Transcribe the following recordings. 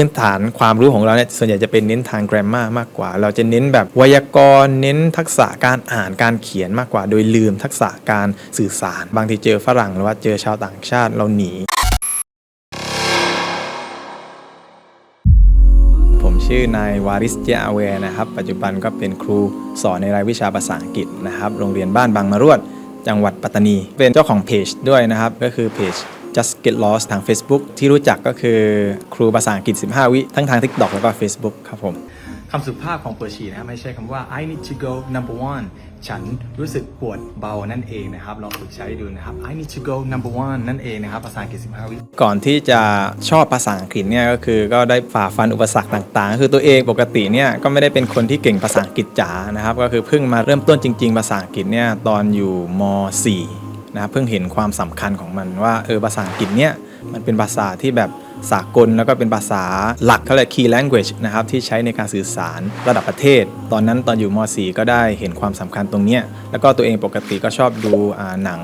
พื้นฐานความรู้ของเราเนี่ยส่วนใหญ่จะเป็นเน้นทาง grammar มากกว่า เราจะเน้นแบบไวยากรณ์เน้นทักษะการอ่านการเขียนมากกว่า โดยลืมทักษะการสื่อสาร บางทีเจอฝรั่งหรือว่าเจอชาวต่างชาติเราหนีผมชื่อนายวาริสเจยอาเวนะครับ ปัจจุบันก็เป็นครูสอนในรายวิชาภาษาอังกฤษนะครับ โรงเรียนบ้านบางมะรวด จังหวัดปัตตานี เป็นเจ้าของเพจด้วยนะครับ ก็คือเพจ just get lost ทาง Facebook ที่รู้จักก็คือครูภาษาอังกฤษ 15 วิทั้งทาง TikTok แล้วก็ Facebook ครับผมคำสุภาพของเปอร์ชีนะครับไม่ใช่คำว่า I need to go number one ฉันรู้สึกปวดเบานั่นเองนะครับลองฝึกใช้ดูนะครับ I need to go number one นั่นเองนะครับภาษาอังกฤษ 15 วิ ก่อนที่จะชอบภาษาอังกฤษเนี่ยก็คือก็ได้ฝ่าฟันอุปสรรคต่างๆ คือตัวเองปกติเนี่ยก็ไม่ได้เป็นคนที่เก่งภาษาอังกฤษจ๋านะครับก็คือเพิ่งมาเริ่มต้นจริง ๆ ภาษาอังกฤษเนี่ยตอนอยู่ม .4 นะเพิ่งเห็นความสำคัญของมันว่าเออภาษาอังกฤษเนี่ยมันเป็นภาษาที่แบบสากลแล้วก็เป็นภาษาหลักเขาเรียก key language นะครับที่ใช้ในการสื่อสารระดับประเทศ ตอนนั้นตอนอยู่ม .4 ก็ได้เห็นความสำคัญตรงเนี้ยแล้วก็ตัวเองปกติก็ชอบดูหนัง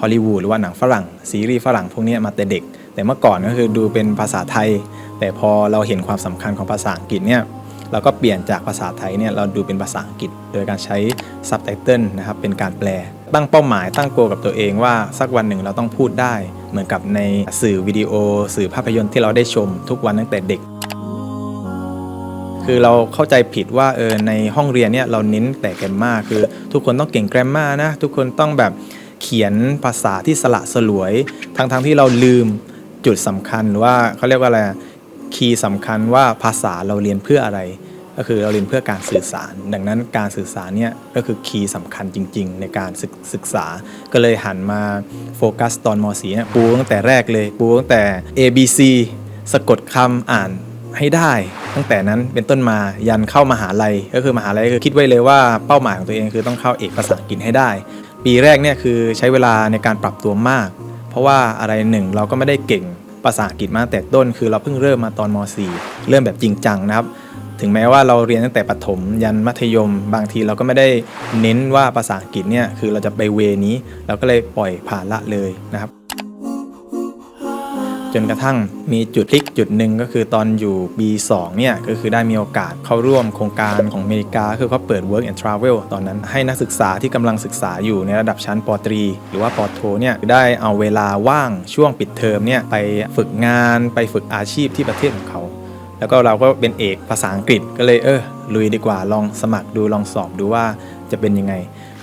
ฮอลลีวูดหรือว่าหนังฝรั่ง ซีรีส์ฝรั่งพวกนี้มาแต่เด็ก แต่เมื่อก่อนก็คือดูเป็นภาษาไทย แต่พอเราเห็นความสำคัญของภาษาอังกฤษเนี่ย เราก็เปลี่ยนจากภาษาไทยเนี่ยเราดูเป็นภาษาอังกฤษ โดยการใช้ซับไตเติลนะครับเป็นการแปล ตั้งเป้าหมายตั้งโกกับตัวเองว่าสักวันหนึ่งเราต้องพูดได้ เหมือนกับในสื่อวิดีโอ สื่อภาพยนตร์ที่เราได้ชมทุกวันตั้งแต่เด็ก คือเราเข้าใจผิดว่าเออในห้องเรียนเนี่ยเราเน้นแต่แกรมมาคือ ทุกคนต้องเก่งแกรมมานะทุกคนต้องแบบเขียนภาษาที่สละสลวยทั้งๆทที่เราลืมจุดสำคัญหรือว่าเขาเรียกว่าอะไร คีย์สำคัญว่าภาษาเราเรียนเพื่ออะไร ก็คือเราเรียนเพื่อการสื่อสาร ดังนั้นการสื่อสารเนี่ยก็คือคีย์สำคัญจริง ๆ ในการศึกษา ก็เลยหันมาโฟกัสตอนม .4 เนี่ยปูตั้งแต่แรกเลยปูตั้งแต่ A B C สะกดคำอ่านให้ได้ ตั้งแต่นั้นเป็นต้นมายันเข้ามหาลัยก็คือมหาลัยคือคิดไว้เลยว่าเป้าหมายของตัวเองคือต้องเข้าเอกภาษาอังกฤษให้ได้ ปีแรกเนี่ยคือใช้เวลาในการปรับตัวมาก เพราะว่าอะไรหนึ่งเราก็ไม่ได้เก่ง ภาษาอังกฤษมาแต่ต้น คือเราเพิ่งเริ่มมาตอนม .4 เริ่มแบบจริงจังนะครับ ถึงแม้ว่าเราเรียนตั้งแต่ประถมยันมัธยม บางทีเราก็ไม่ได้เน้นว่าภาษาอังกฤษเนี่ยคือเราจะไปเวนี้ เราก็เลยปล่อยผ่านละเลยนะครับ จนกระทั่งมีจุดพลิกจุดหนึ่งก็คือตอนอยู่ปี2เนี่ยก็คือได้มีโอกาสเข้าร่วมโครงการของอเมริกา คือเขาเปิด Work and Travel ตอนนั้นให้นักศึกษาที่กำลังศึกษาอยู่ในระดับชั้นปตรี หรือว่าปโทเนี่ยได้เอาเวลาว่างช่วงปิดเทอมเนี่ยไปฝึกงานไปฝึกอาชีพที่ประเทศของเขา แล้วก็เราก็เป็นเอกภาษาอังกฤษก็เลยเออลุยดีกว่าลองสมัครดูลองสอบดูว่าจะเป็นยังไง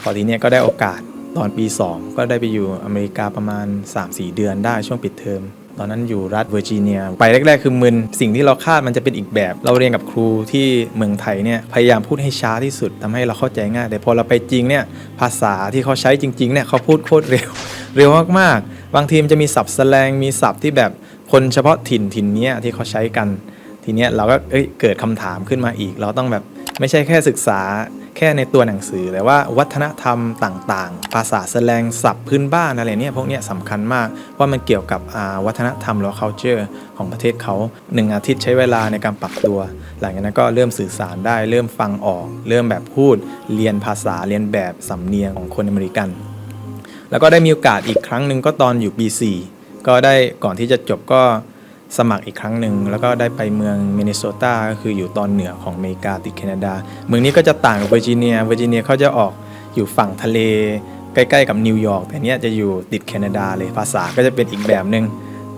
พอทีเนี้ยก็ได้โอกาสตอนปี 2 ก็ได้ไปอยู่อเมริกาประมาณ 3-4 เดือนได้ช่วงปิดเทอม ตอนนั้นอยู่รัฐเวอร์จิเนีย ไปแรก ๆ คือมึน สิ่งที่เราคาดมันจะเป็นอีกแบบ เราเรียนกับครูที่เมืองไทยเนี่ย พยายามพูดให้ช้าที่สุดทำให้เราเข้าใจง่าย แต่พอเราไปจริงเนี่ย ภาษาที่เขาใช้จริงๆเนี่ยเขาพูดโคตรเร็ว เร็วมากๆ บางทีมนจะมีศัพท์แสลง มีศัพท์ที่แบบคนเฉพาะถิ่นถิ่นเนี้ยที่เขาใช้กัน ทีเนี้ยเราก็เอ้ยเกิดคำถามขึ้นมาอีก เราต้องแบบไม่ใช่แค่ศึกษา ค่ในตัวหนังสือ แต่ว่าวัฒนธรรมต่างๆ ภาษาแสลงศัพท์พื้นบ้านอะไรเนี่ยพวกเนี้ยสำคัญมากว่ามันเกี่ยวกับวัฒนธรรมหรือ culture ของประเทศเขาหนึ่งอาทิตย์ใช้เวลาในการปรับตัว หลังจากนั้นก็เริ่มสื่อสารได้ เริ่มฟังออก เริ่มแบบพูด เรียนภาษาเรียนแบบสำเนียงของคนอเมริกัน แล้วก็ได้มีโอกาสอีกครั้งหนึ่งก็ตอนอยู่ปี4ก็ได้ก่อนที่จะจบก็ สมัครอีกครั้งหนึ่ง แล้วก็ได้ไปเมืองมินนิโซตาก็คืออยู่ตอนเหนือของอเมริกาติดแคนาดา เมืองนี้ก็จะต่างกับเวอร์จิเนียเวอร์จิเนียเขาจะออกอยู่ฝั่งทะเล ใกล้ ๆ กับนิวยอร์กแต่เนี้ยจะอยู่ติดแคนาดาเลยภาษาก็จะเป็นอีกแบบหนึ่ง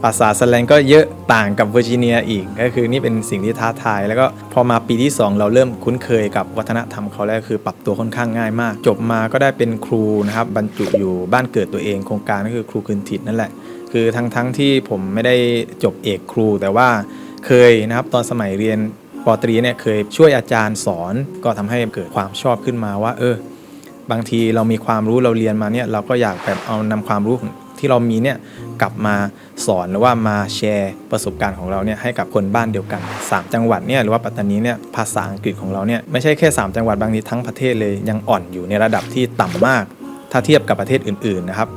ภาษาสแลงก็เยอะต่างกับเวอร์จิเนียอีก ก็คือนี่เป็นสิ่งที่ท้าทาย แล้วก็พอมาปีที่ 2 เราเริ่มคุ้นเคยกับวัฒนธรรมเขาแล้วคือปรับตัวค่อนข้างง่ายมาก จบมาก็ได้เป็นครูนะครับบรรจุอยู่บ้านเกิดตัวเองโครงการก็คือครูคืนถิ่นนั่นแหละ คือทั้งทั้งที่ผมไม่ได้จบเอกครู แต่ว่าเคยนะครับตอนสมัยเรียนปตรีเนี่ยเคยช่วยอาจารย์สอนก็ทำให้เกิดความชอบขึ้นมาว่าเออ บางทีเรามีความรู้เราเรียนมาเนี่ยเราก็อยากแบบเอานำความรู้ที่เรามีเนี่ยกลับมาสอนหรือว่ามาแชร์ประสบการณ์ของเราเนี่ยให้กับคนบ้านเดียวกัน 3 จังหวัดเนี่ยหรือว่าปัตตานีเนี่ยภาษาอังกฤษของเราเนี่ยไม่ใช่แค่ 3 จังหวัดบางทีทั้งประเทศเลยยังอ่อนอยู่ในระดับที่ต่ำมาก ถ้าเทียบกับประเทศอื่นๆนะครับ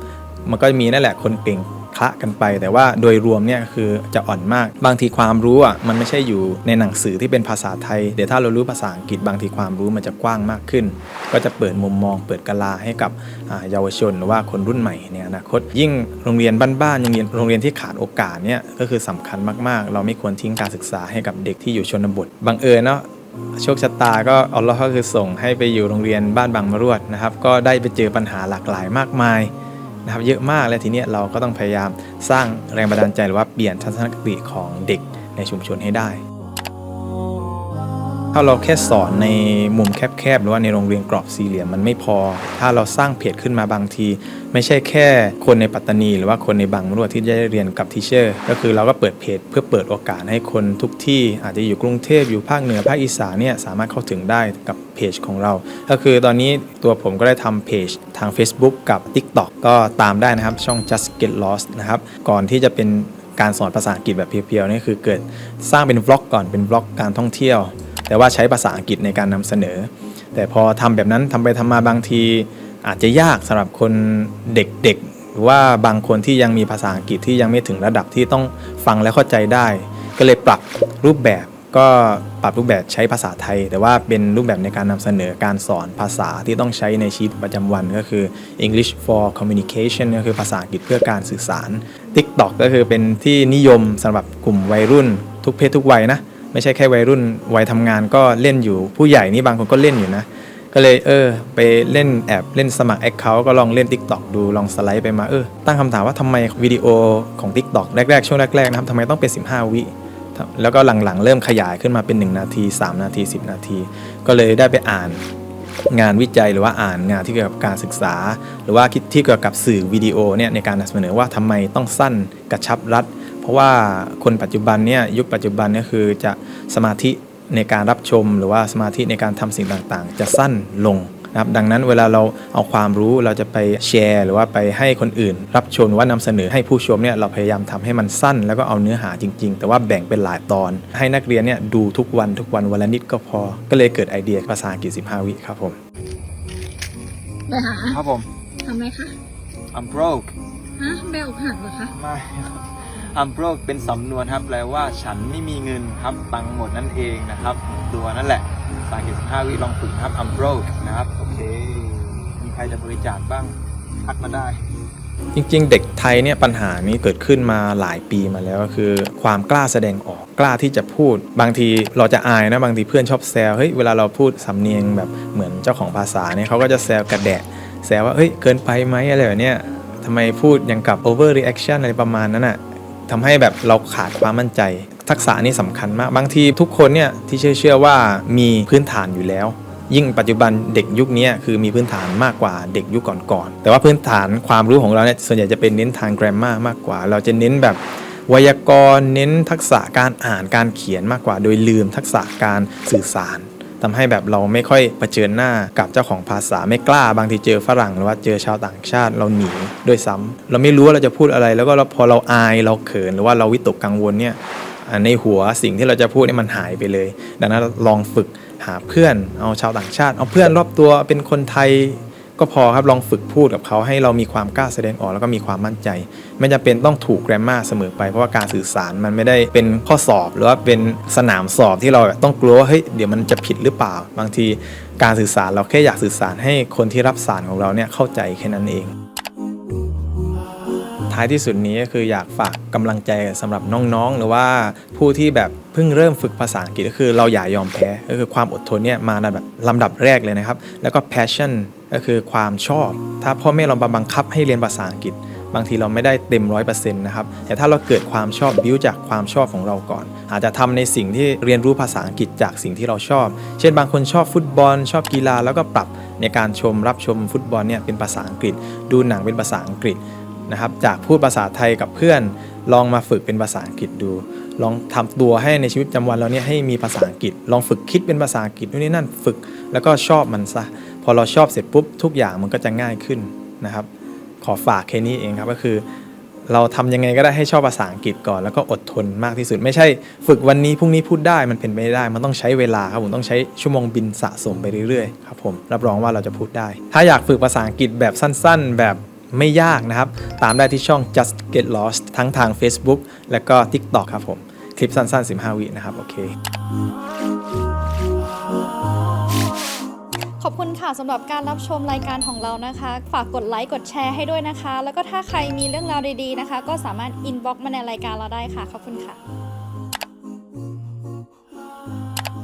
มันก็มีนั่นแหละคนเก่ง คละกันไป แต่ว่าโดยรวมเนี่ยคือจะอ่อนมาก บางทีความรู้อะมันไม่ใช่อยู่ในหนังสือที่เป็นภาษาไทย เดี๋ยวถ้าเรารู้ภาษาอังกฤษบางทีความรู้มันจะกว้างมากขึ้น ก็จะเปิดมุมมองเปิดกลาให้กับเยาวชนหรือว่าคนรุ่นใหม่ในอนาคต ยิ่งโรงเรียนบ้านๆยังเรียนโรงเรียนที่ขาดโอกาสเนี่ยก็คือสำคัญมากๆ เราไม่ควรทิ้งการศึกษาให้กับเด็กที่อยู่ชนบทบังเอิญเนาะโชคชะตาก็อัลลอฮ์ก็คือส่งให้ไปอยู่โรงเรียนบ้านบางมรวดนะครับ ก็ได้ไปเจอปัญหาหลากหลายมากมาย นะครับเยอะมากและทีเนี้ยเราก็ต้องพยายามสร้างแรงบันดาลใจหรือว่าเปลี่ยนทัศนคติของเด็กในชุมชนให้ได้ ถ้าเราแค่สอนในมุมแคบๆ หรือว่าในโรงเรียนกรอบสี่เหลี่ยมมันไม่พอ ถ้าเราสร้างเพจขึ้นมาบางที ไม่ใช่แค่คนในปัตตานี หรือว่าคนในบางมรวดที่ได้เรียนกับทีเชอร์ ก็คือเราก็เปิดเพจเพื่อเปิดโอกาสให้คนทุกที่อาจจะอยู่กรุงเทพอยู่ภาคเหนือภาคอีสานเนี่ยสามารถเข้าถึงได้กับเพจของเรา ก็คือตอนนี้ตัวผมก็ได้ทำเพจทาง Facebook กับ TikTok ก็ตามได้นะครับช่อง just get lost นะครับก่อนที่จะเป็นการสอนภาษาอังกฤษแบบเพียวๆนี่คือเกิดสร้างเป็นวล็อกก่อนเป็นวล็อกการท่องเที่ยว แต่ว่าใช้ภาษาอังกฤษในการนำเสนอ แต่พอทำแบบนั้นทำไปทำมาบางที อาจจะยากสำหรับคนเด็กๆ หรือว่าบางคนที่ยังมีภาษาอังกฤษที่ยังไม่ถึงระดับที่ต้องฟังและเข้าใจได้ ก็เลยปรับรูปแบบก็ปรับรูปแบบใช้ภาษาไทย แต่ว่าเป็นรูปแบบในการนำเสนอการสอนภาษาที่ต้องใช้ในชีวิตประจำวันก็คือ English for Communication ก็คือภาษาอังกฤษเพื่อการสื่อสาร TikTok ก็คือเป็นที่นิยมสำหรับกลุ่มวัยรุ่นทุกเพศทุกวัยนะ ไม่ใช่แค่วัยรุ่นวัยทำงานก็เล่นอยู่ผู้ใหญ่นี่บางคนก็เล่นอยู่นะ ก็เลยเออ ไปเล่นแอบเล่นสมัครแอคเคาท์ก็ลองเล่น TikTok ดูลองสไลด์ไปมาเออตั้งคำถามว่าทำไมวิดีโอของ TikTok แรกๆ ช่วงแรกๆนะครับทำไมต้องเป็น 15 วิแล้วก็หลังๆ เริ่มขยายขึ้นมาเป็น 1 นาที 3 นาที 10 นาที ก็เลยได้ไปอ่านงานวิจัยหรือว่าอ่านงานที่เกี่ยวกับการศึกษา หรือว่าที่เกี่ยวกับสื่อวิดีโอเนี่ยในการนำเสนอว่าทำไมต้องสั้นกระชับรัด ราะว่าคนปัจจุบันเนี่ยยุคปัจจุบันเนี่ยคือจะสมาธิในการรับชม หรือว่าสมาธิในการทำสิ่งต่างๆ จะสั้นลงนะครับดังนั้นเวลาเราเอาความรู้เราจะไปแชร์ หรือว่าไปให้คนอื่น รับชมหรือว่านำเสนอให้ผู้ชมเนี่ยเราพยายามทำให้มันสั้น แล้วก็เอาเนื้อหาจริง ๆ แต่ว่าแบ่งเป็นหลายตอน ให้นักเรียนเนี่ยดูทุกวันทุกวันวันละนิดก็พอ ก็เลยเกิดไอเดียภาษาอังกฤษ 15 วิครับผมไปหาครับผมทำไมคะ I'm broke ฮะแบลหักเหรอคะไม่ I'm broke เป็นสำนวนครับแปลว่าฉันไม่มีเงินครับตังหมดนั่นเองนะครับ ตัวนั่นแหละภาษาอังกฤษ15วิลองฝึกนะครับ I'm broke นะครับโอเค มีใครจะบริจาคบ้างทักมาได้ จริงๆ เด็กไทยเนี่ยปัญหานี้เกิดขึ้นมาหลายปีมาแล้วก็คือ ความกล้าแสดงออกกล้าที่จะพูด บางทีเราจะอายนะบางทีเพื่อนชอบแซวเฮ้ยเวลาเราพูดสำเนียงแบบเหมือนเจ้าของภาษาเนี่ยเขาก็จะแซวกระแดะแซวว่าเฮ้ยเกินไปไหมอะไรแบบเนี้ยทำไมพูดอย่างกับ over reaction อะไรประมาณนั้นอะ ทำให้แบบเราขาดความมั่นใจ ทักษะนี้สำคัญมาก บางทีทุกคนเนี่ยที่เชื่อเชื่อว่ามีพื้นฐานอยู่แล้ว ยิ่งปัจจุบันเด็กยุคนี้คือมีพื้นฐานมากกว่าเด็กยุคก่อนๆแต่ว่าพื้นฐานความรู้ของเราเนี่ยส่วนใหญ่จะเป็นเน้นทาง grammar มากกว่า เราจะเน้นแบบไวยากรณ์เน้นทักษะการอ่านการเขียนมากกว่า โดยลืมทักษะการสื่อสาร ทำให้แบบเราไม่ค่อยเผชิญหน้ากับเจ้าของภาษาไม่กล้าบางทีเจอฝรั่งหรือว่าเจอชาวต่างชาติเราหนีด้วยซ้ำเราไม่รู้ว่าเราจะพูดอะไร แล้วก็เราพอเราอายเราเขินหรือว่าเราวิตกกังวลเนี่ยในหัวสิ่งที่เราจะพูดเนี่ยมันหายไปเลย ดังนั้นลองฝึกหาเพื่อนเอาชาวต่างชาติ เอาเพื่อนรอบตัวเป็นคนไทย ก็พอครับลองฝึกพูดกับเขาให้เรามีความกล้าแสดงออกแล้วก็มีความมั่นใจ ไม่จำเป็นต้องถูกแกรมมาเสมอไปเพราะว่าการสื่อสารมันไม่ได้เป็นข้อสอบ หรือว่าเป็นสนามสอบที่เราต้องกลัวว่าเฮ้ยเดี๋ยวมันจะผิดหรือเปล่า บางทีการสื่อสารเราแค่อยากสื่อสารให้คนที่รับสารของเราเนี่ยเข้าใจแค่นั้นเอง ท้ายที่สุดนี้ก็คืออยากฝากกำลังใจสำหรับน้องๆ หรือว่าผู้ที่แบบ เพิ่งเริ่มฝึกภาษาอังกฤษก็คือเราอย่ายอมแพ้ก็คือความอดทนเนี่ยมาแบบลำดับแรกเลยนะครับ แล้วก็ passion ก็คือความชอบ ถ้าพ่อแม่เราบังคับให้เรียนภาษาอังกฤษ บางทีเราไม่ได้เต็มร้อยเปอร์เซ็นต์นะครับ แต่ถ้าเราเกิดความชอบบิวจากความชอบของเราก่อน อาจจะทำในสิ่งที่เรียนรู้ภาษาอังกฤษจากสิ่งที่เราชอบ เช่นบางคนชอบฟุตบอล ชอบกีฬาแล้วก็ปรับในการชมรับชมฟุตบอลเนี่ยเป็นภาษาอังกฤษ ดูหนังเป็นภาษาอังกฤษนะครับจากพูดภาษาไทยกับเพื่อน ลองมาฝึกเป็นภาษาอังกฤษดู ลองทำตัวให้ในชีวิตประจำวันเราเนี่ยให้มีภาษาอังกฤษ ลองฝึกคิดเป็นภาษาอังกฤษนู่นนี่นั่นฝึก แล้วก็ชอบมันซะ พอเราชอบเสร็จปุ๊บทุกอย่างมันก็จะง่ายขึ้นนะครับ ขอฝากแค่นี้เองครับก็คือ เราทำยังไงก็ได้ให้ชอบภาษาอังกฤษก่อน แล้วก็อดทนมากที่สุด ไม่ใช่ฝึกวันนี้พรุ่งนี้พูดได้มันเป็นไปไม่ได้ มันต้องใช้เวลาครับผมต้องใช้ชั่วโมงบินสะสมไปเรื่อยๆครับผมรับรองว่าเราจะพูดได้ ถ้าอยากฝึกภาษาอังกฤษแบบสั้น ๆ แบบ ไม่ยากนะครับ ตามได้ที่ช่อง just get lost ทั้งทาง Facebook และก็ TikTok ครับผม คลิปสั้นๆ 15 วินะครับ โอเค ขอบคุณค่ะสำหรับการรับชมรายการของเรานะคะ ฝากกดไลค์กดแชร์ให้ด้วยนะคะ แล้วก็ถ้าใครมีเรื่องราวดีๆนะคะ ก็สามารถอินบ็อกมาในรายการเราได้ค่ะ ขอบคุณค่ะ